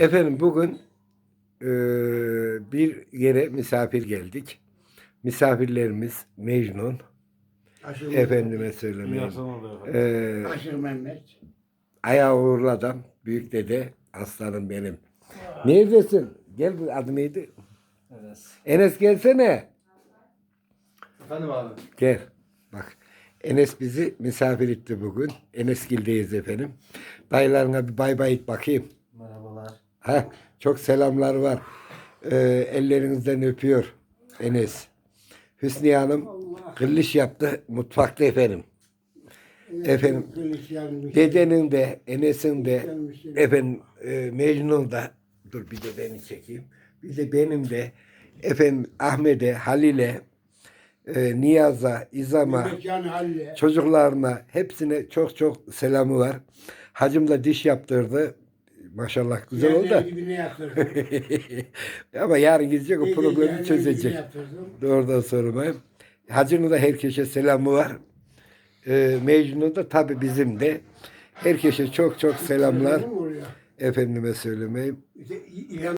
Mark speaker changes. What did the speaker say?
Speaker 1: Efendim bugün eee, bir yere misafir geldik. Misafirlerimiz Mecnun,
Speaker 2: Aşırı
Speaker 1: efendime söylemeyeyim. Eee
Speaker 2: Aşırı Mehmet.
Speaker 1: ayağı uğurlu adam, büyük dede, aslanım benim. Neredesin? Gel bu adı neydi?
Speaker 3: Evet.
Speaker 1: Enes gelsene.
Speaker 3: Efendim abi.
Speaker 1: Gel. Bak. Enes bizi misafir etti bugün. Enesgil'deyiz efendim. Dayılarına bir bay bay et bakayım.
Speaker 3: Merhabalar.
Speaker 1: Ha, çok selamlar var. Ee, ellerinizden öpüyor Enes. Hüsniye Hanım kırlış yaptı mutfakta efendim. Efendim, Dedenin de Enes'in de efendim e, Mecnun da dur bir de beni çekeyim. Bir de benim de efendim Ahmet'e, Halil'e, e, Niyaz'a, İzam'a, çocuklarına hepsine çok çok selamı var. Hacım da diş yaptırdı. Maşallah güzel oldu. da.
Speaker 2: gibi ne yaptırdım?
Speaker 1: Ama yarın gidecek o problemi çözecek. Doğrudan sormayayım. Hacı'nın da herkese selamı var. Ee, Mecnun'un da tabi bizim de. Herkese çok çok selamlar. Efendime söylemeyeyim.